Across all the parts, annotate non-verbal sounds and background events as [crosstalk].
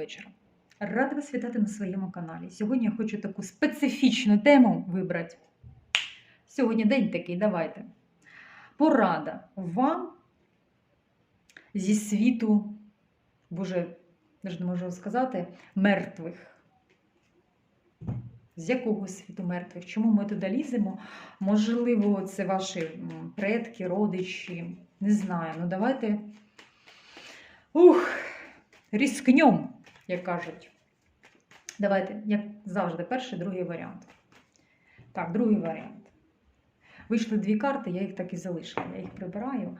вечора. Рада вас вітати на своєму каналі. Сьогодні я хочу таку специфічну тему вибрати. Сьогодні день такий, давайте. Порада вам зі світу, боже, ж не можу сказати, мертвих. З якого світу мертвих? Чому ми туди ліземо? Можливо, це ваші предки, родичі. Не знаю. Ну давайте. Ух, різкньом, як кажуть. Давайте, як завжди, перший, другий варіант. Так, другий варіант. Вийшли дві карти, я їх так і залишила. Я їх прибираю.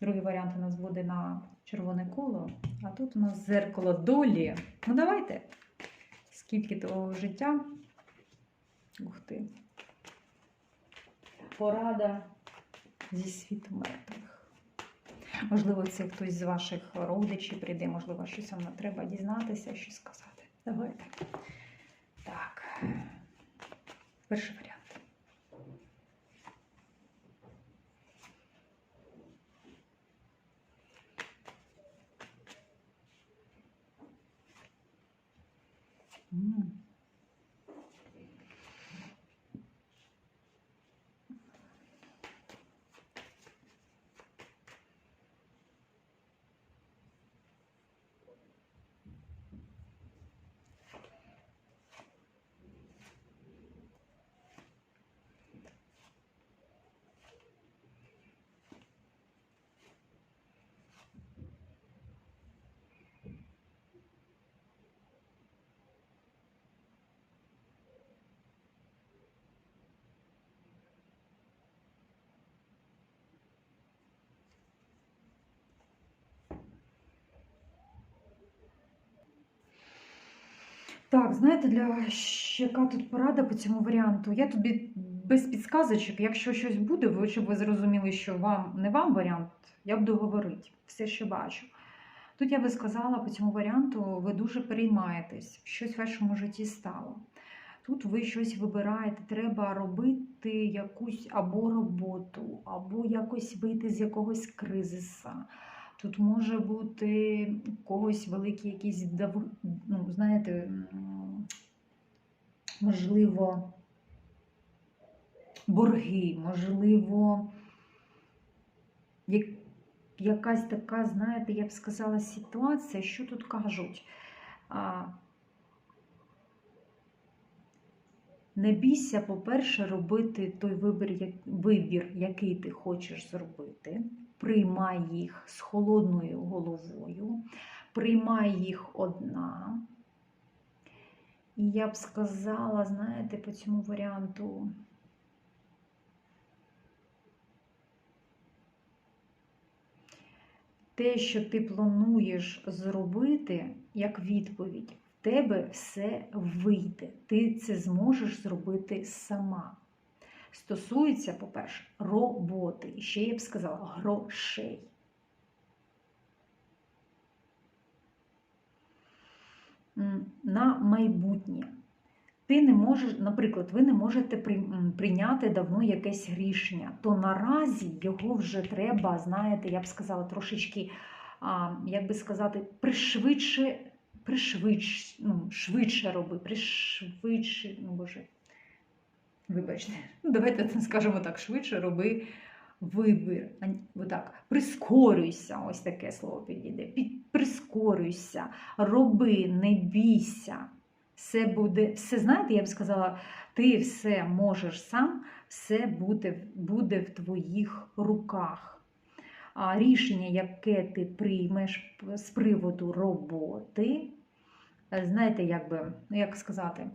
Другий варіант у нас буде на червоне коло, а тут у нас зеркало долі. Ну, давайте. Скільки того життя. Ух ти. Порада зі світу мертвих. Можливо, це хтось з ваших родичів прийде, можливо, щось вам треба дізнатися, щось сказати. Давайте. Так. Перший варіант. Так, знаєте, для яка тут порада по цьому варіанту? Я тобі без підсказочок, якщо щось буде, ви щоб ви зрозуміли, що вам не вам варіант, я буду говорити все, що бачу. Тут я би сказала по цьому варіанту, ви дуже переймаєтесь, щось в вашому житті стало. Тут ви щось вибираєте, треба робити якусь або роботу, або якось вийти з якогось кризиса. Тут може бути у когось великі якісь ну, знаєте, можливо, борги, можливо, як... якась така, знаєте, я б сказала, ситуація, що тут кажуть. А... Не бійся, по-перше, робити той вибір, як- вибір, який ти хочеш зробити. Приймай їх з холодною головою, приймай їх одна. І я б сказала, знаєте, по цьому варіанту. Те, що ти плануєш зробити, як відповідь, в тебе все вийде. Ти це зможеш зробити сама. Стосується, по-перше, роботи. І ще я б сказала грошей. На майбутнє. Ти не можеш, наприклад, ви не можете прийняти давно якесь рішення, то наразі його вже треба, знаєте, я б сказала, трошечки, як би сказати, пришвидше, пришвидше, ну, швидше роби, пришвидше, ну боже, вибачте, ну давайте скажемо так, швидше роби вибір. Отак, прискорюйся, ось таке слово підійде. Прискорюйся, роби, не бійся. Все буде, все знаєте, я б сказала, ти все можеш сам, все буде, буде в твоїх руках. А рішення, яке ти приймеш з приводу роботи, знаєте, як би, ну, як сказати,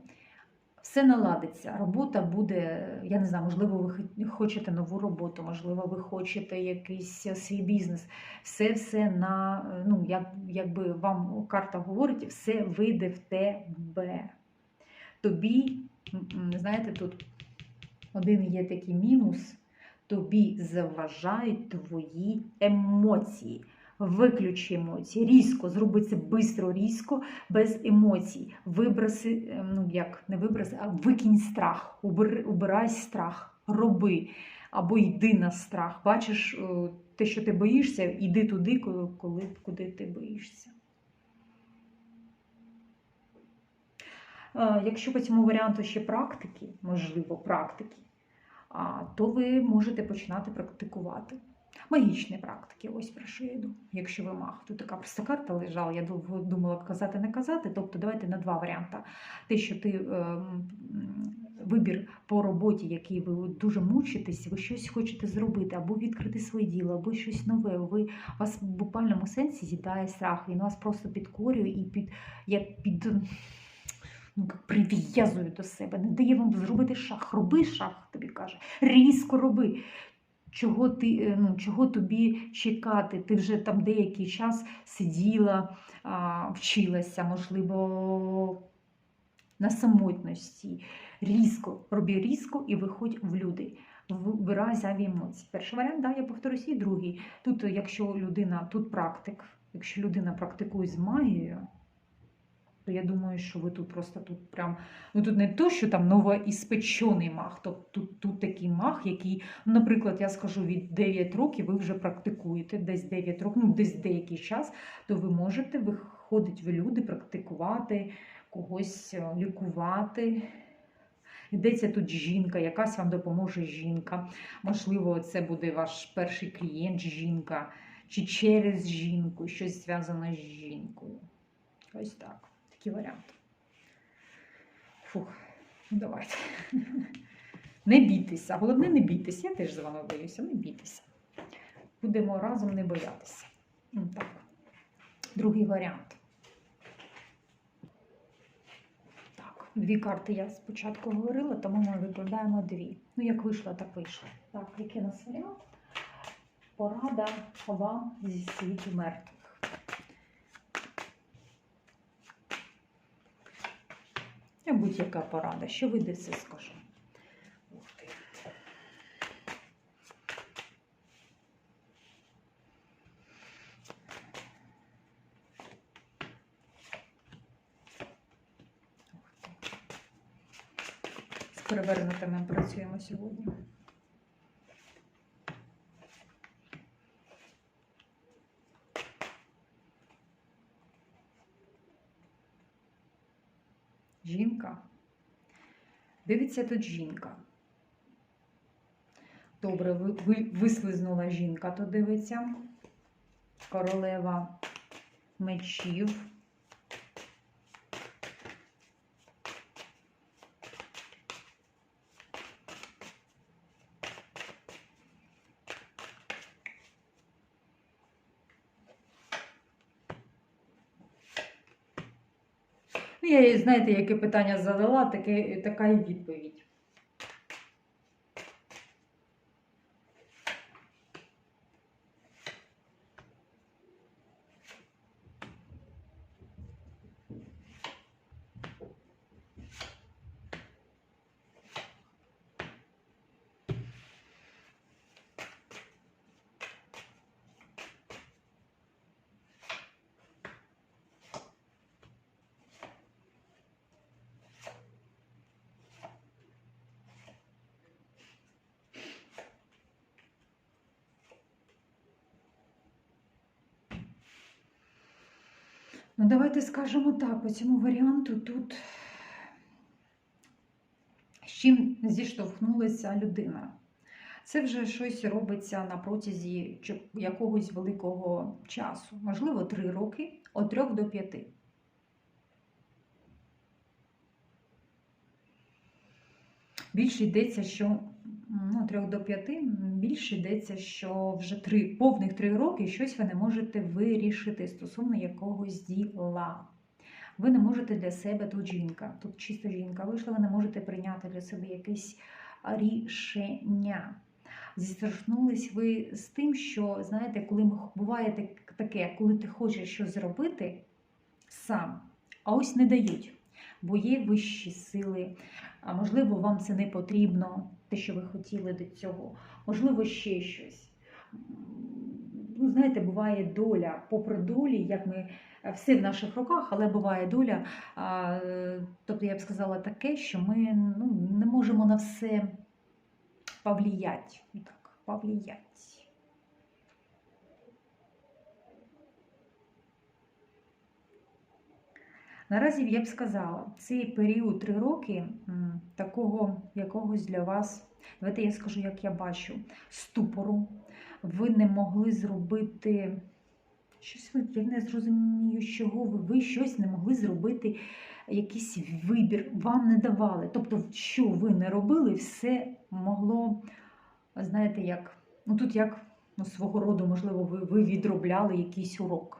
все наладиться. Робота буде, я не знаю, можливо, ви хочете нову роботу, можливо, ви хочете якийсь е, свій бізнес. Все все на, е, ну, як, якби вам карта говорить, все вийде в тебе. Тобі, знаєте, тут один є такий мінус, тобі заважають твої емоції. Виключи емоції, різко, зроби це бистро, різко, без емоцій. Вибраси, е, ну як не вибраси, а викинь страх, убирай страх, роби або йди на страх. Бачиш е, те, що ти боїшся, йди туди, коли- куди ти боїшся. Е, Якщо по цьому варіанту ще практики, можливо, практики, то ви можете починати практикувати. Магічні практики, ось про що йду, якщо ви маг. Тут така просто карта лежала, я довго думала казати, не казати. Тобто давайте на два варіанти. Те, що ти ем, вибір по роботі, який ви дуже мучитесь, ви щось хочете зробити, або відкрити своє діло, або щось нове. Ви вас в буквальному сенсі з'їдає страх, він вас просто підкорює і під як під. Ну, прив'язує до себе, не дає вам зробити шаг. Роби шаг, тобі каже. Різко роби. Чого, ти, е, ну, чого тобі чекати? Ти вже там деякий час сиділа, вчилася, можливо, на самотності. Різко, роби різко і виходь в люди. Вбирай зайві емоції. Перший варіант, да, я повторюсь, і другий. Тут, якщо людина, тут практик, якщо людина практикує з магією, то я думаю, що ви тут просто тут прям. Ну тут не то, що там новоіспечений маг, тобто тут, тут такий маг, який, ну, наприклад, я скажу, від 9 років ви вже практикуєте, десь 9 років, ну десь деякий час, то ви можете виходити в люди, практикувати, когось е, лікувати. Йдеться тут жінка, якась вам допоможе жінка. Можливо, це буде ваш перший клієнт, жінка, чи через жінку, щось зв'язане з жінкою. Ось так. Такий варіант. Фух, ну давайте. [laughs] Не бійтеся. Головне, не бійтеся. Я теж з вами боюся, не бійтеся. Будемо разом не боятися. Ну, Так. Другий варіант. Так, дві карти я спочатку говорила, тому ми викладаємо дві. Ну, як вийшло, так вийшло. Так, який у нас варіант? Порада вам зі світу мертвих. Я будь-яка порада. Що ви це скажу? Ух ти. З перевернутими працюємо сьогодні. Жінка. Дивиться тут жінка. Добре, ви, ви, вислизнула жінка, то дивиться. Королева мечів. Ну, Я їй, знаєте, яке питання задала, таке, така і відповідь. Ну, давайте скажемо так, по цьому варіанту тут з чим зіштовхнулася людина. Це вже щось робиться на протязі якогось великого часу, можливо, 3 роки, від 3 до 5. Більше йдеться, що ну, 3 до 5, більше йдеться, що вже 3, повних 3 роки щось ви не можете вирішити стосовно якогось діла. Ви не можете для себе тут жінка, тут чисто жінка вийшла, ви не можете прийняти для себе якесь рішення. Зістрашнулись ви з тим, що, знаєте, коли буває таке, коли ти хочеш щось зробити сам, а ось не дають, бо є вищі сили. А можливо, вам це не потрібно, те, що ви хотіли до цього, можливо, ще щось. Ну, знаєте, буває доля, попри долі, як ми е, все в наших руках, але буває доля. А, тобто я б сказала таке, що ми ну, не можемо на все павліять. Так, повлиять. Наразі я б сказала, цей період три роки такого якогось для вас, давайте я скажу, як я бачу, ступору. Ви не могли зробити щось я не зрозумію, чого ви, ви щось не могли зробити, якийсь вибір, вам не давали. Тобто, що ви не робили, все могло, знаєте, як, ну тут як ну, свого роду, можливо, ви, ви відробляли якийсь урок.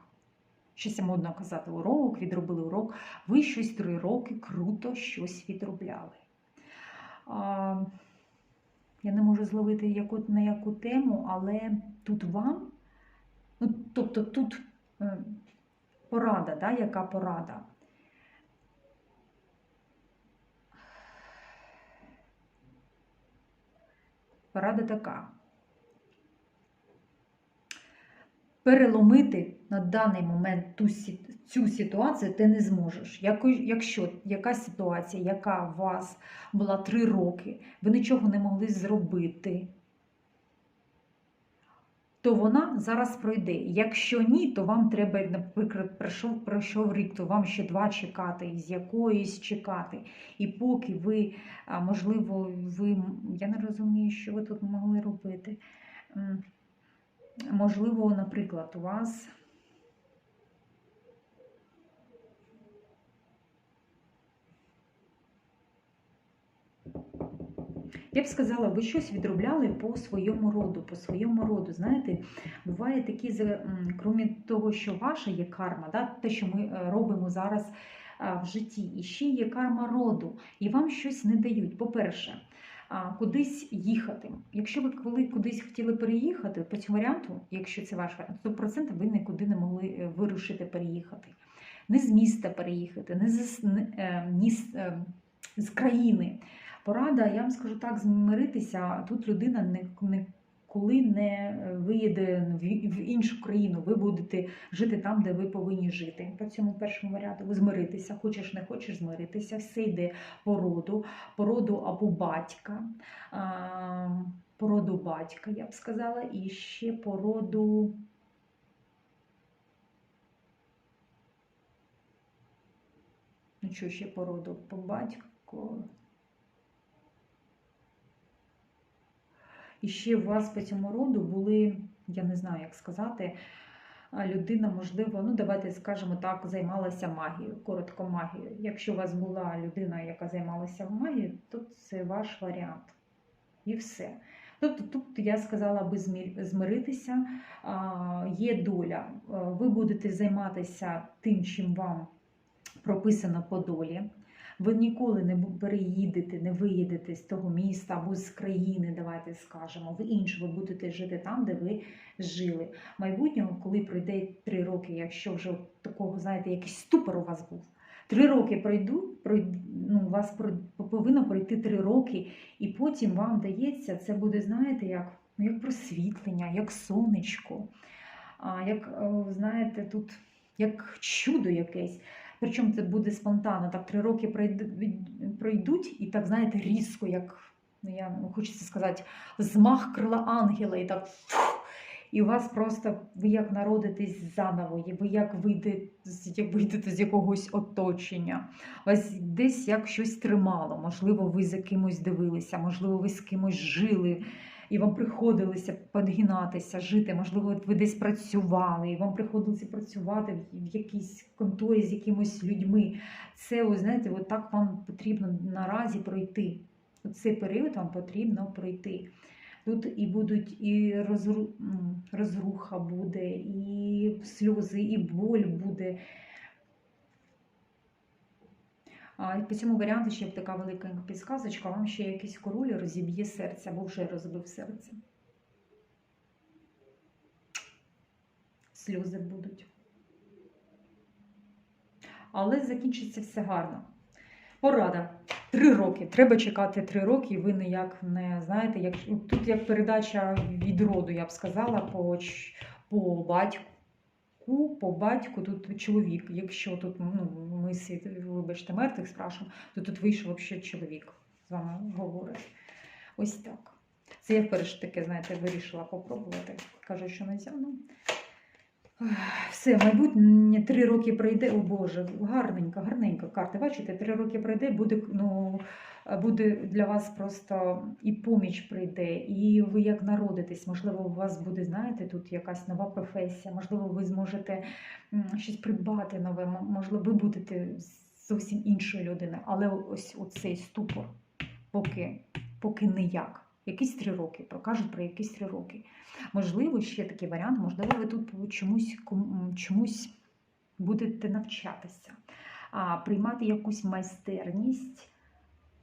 Щось модно казати, урок, відробили урок. Ви щось три роки круто щось відробляли. А, я не можу зловити яку, на яку тему, але тут вам, ну, тобто тут е, порада, да, яка порада? Порада така. Переломити на даний момент ту, цю ситуацію ти не зможеш. Якщо якась ситуація, яка у вас була три роки, ви нічого не могли зробити, то вона зараз пройде. Якщо ні, то вам треба, наприклад, пройшов, пройшов рік, то вам ще два чекати, з якоїсь чекати. І поки ви, можливо, ви, я не розумію, що ви тут могли робити. Можливо, наприклад, у вас. Я б сказала, ви щось відробляли по своєму роду, по своєму роду. Знаєте, буває такі, крім того, що ваша є карма, да, те, що ми е, робимо зараз в житті, і ще є карма роду, і вам щось не дають. По-перше, кудись їхати. Якщо ви коли кудись хотіли переїхати, по цьому варіанту, якщо це ваш варіант, 100% ви нікуди не могли е, вирушити переїхати. Не з міста переїхати, не з, не, е, е, з країни. Порада, я вам скажу так, змиритися. Тут людина не, не, ніколи не виїде в, іншу країну. Ви будете жити там, де ви повинні жити. По цьому першому варіанту ви змиритися, хочеш, не хочеш змиритися, все йде по роду, по роду або батька, а, по роду батька, я б сказала, і ще по роду. Ну, що ще по роду? По батьку. І ще у вас по цьому роду були, я не знаю, як сказати, людина, можливо, ну давайте скажемо так, займалася магією, коротко магією. Якщо у вас була людина, яка займалася магією, то це ваш варіант. І все. Тобто тут я сказала би змиритися, є доля. Ви будете займатися тим, чим вам прописано по долі. Ви ніколи не переїдете, не виїдете з того міста або з країни, давайте скажемо, в інше, ви будете жити там, де ви жили. Майбутнього, коли пройде три роки, якщо вже такого, знаєте, якийсь ступор у вас був. Три роки пройдуть, пройд- ну, вас повинно пройти три роки, і потім вам дається, це буде, знаєте, як, ну, як просвітлення, як сонечко, а, як, знаєте, тут як чудо якесь. Причому це буде спонтанно. Так три роки пройдуть, і так, знаєте, різко, як ну, я ну, хочеться сказати, змах крила ангела, і так. І у вас просто ви як народитесь заново, і ви як вийдете, як вийдете з якогось оточення. Вас десь як щось тримало. Можливо, ви за кимось дивилися, можливо, ви з кимось жили. І вам приходилося підгинатися, жити, можливо, ви десь працювали, і вам приходилося працювати в- якійсь конторі з якимись людьми. Це, ви знаєте, от так вам потрібно наразі пройти. Цей період вам потрібно пройти. Тут і будуть і розру... розруха буде, і сльози, і боль буде. А по цьому варіанту ще б така велика підсказочка, вам ще якийсь король розіб'є серце або вже розбив серце. Сльози будуть. Але закінчиться все гарно. Порада. Три роки. Треба чекати три роки, і ви ніяк не знаєте, як тут як передача від роду, я б сказала, по, по батьку, по батьку тут чоловік. Якщо тут ну, ми вибачте, мертвих спрашуємо, то тут вийшов взагалі чоловік з вами говорить. Ось так. Це я вперше таке, знаєте, вирішила попробувати. Кажу, що не взяв. Все, майбутнє три роки пройде. О Боже, гарненька, гарненька карта. Бачите, три роки пройде, буде, ну, буде для вас просто і поміч прийде, і ви як народитесь. Можливо, у вас буде, знаєте, тут якась нова професія, можливо, ви зможете щось придбати нове, можливо, ви будете зовсім іншою людиною. Але ось оцей ступор, поки, поки ніяк. Якісь три роки, покажуть про якісь три роки. Можливо, ще такий варіант, можливо, ви тут чомусь, чомусь будете навчатися, приймати якусь майстерність.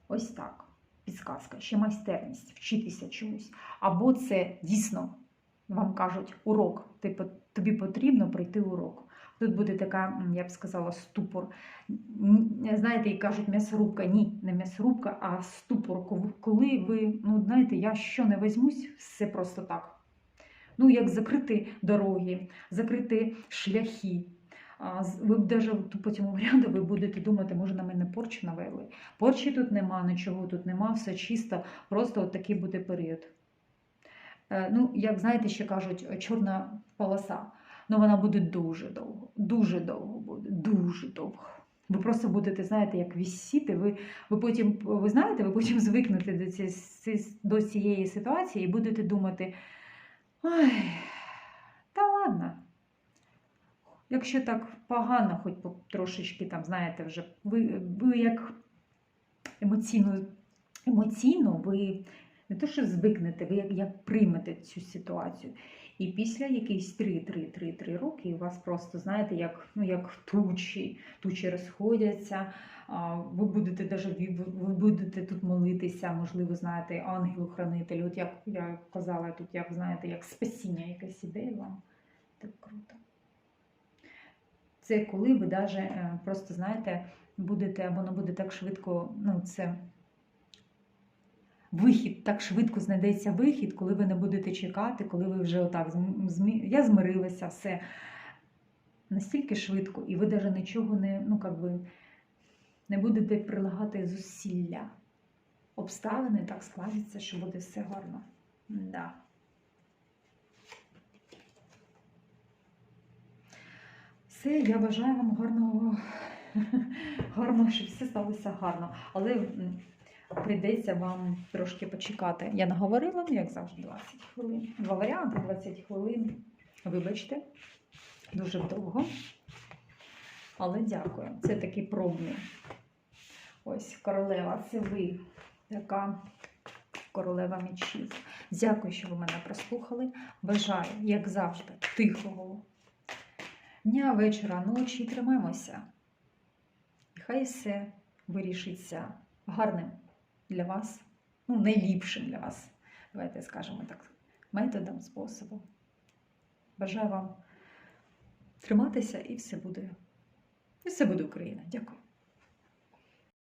Ось так. Підсказка, ще майстерність, вчитися чомусь. Або це дійсно вам кажуть урок. Типу, тобі потрібно пройти урок. Тут буде така, я б сказала, ступор. Знаєте, і кажуть м'ясорубка. Ні, не м'ясорубка, а ступор. Коли ви, ну знаєте, я що не візьмусь, все просто так. Ну, як закрити дороги, закрити шляхи. Ви навіть по цьому варіанту ви будете думати, може на мене порчу навели. Порчі тут нема, нічого тут нема, все чисто, просто от такий буде період. Е, Ну, як знаєте, ще кажуть, чорна полоса. Ну, вона буде дуже довго, дуже довго буде, дуже довго. Ви просто будете, знаєте, як вісіти, ви, ви потім, ви знаєте, ви потім звикнете до цієї, до цієї ситуації і будете думати, ой, та ладно. Якщо так погано, хоч трошечки там, знаєте, вже ви, ви як емоційно, емоційно ви не то, що звикнете, ви як, як приймете цю ситуацію. І після якихось 3-3-3-3 роки у вас просто, знаєте, як, ну, як тучі, тучі розходяться, ви будете даже, ви будете тут молитися, можливо, знаєте, ангелу-хранителю. От як я казала тут, як знаєте, як спасіння якесь іде вам. Так круто. Це коли ви даже просто, знаєте, будете, воно буде так швидко, ну, це вихід, так швидко знайдеться вихід, коли ви не будете чекати, коли ви вже отак я змирилася, все настільки швидко, і ви навіть нічого не, ну, как би, не будете прилагати зусилля. Обставини так складуться, що буде все гарно. Да. Все, я бажаю вам гарного, [laughs] гарного, щоб все сталося гарно. Але прийдеться вам трошки почекати. Я наговорила, ну як завжди, 20 хвилин. Два варіанти, 20 хвилин. Вибачте, дуже довго. Але дякую. Це такий пробний. Ось королева, це ви, така королева мечів. Дякую, що ви мене прослухали. Бажаю, як завжди, тихого дня, вечора, ночі. Тримаємося. І хай все вирішиться гарним для вас, ну, найліпшим для вас. Давайте скажемо так, методом, способом. Бажаю вам триматися і все буде. І все буде Україна. Дякую.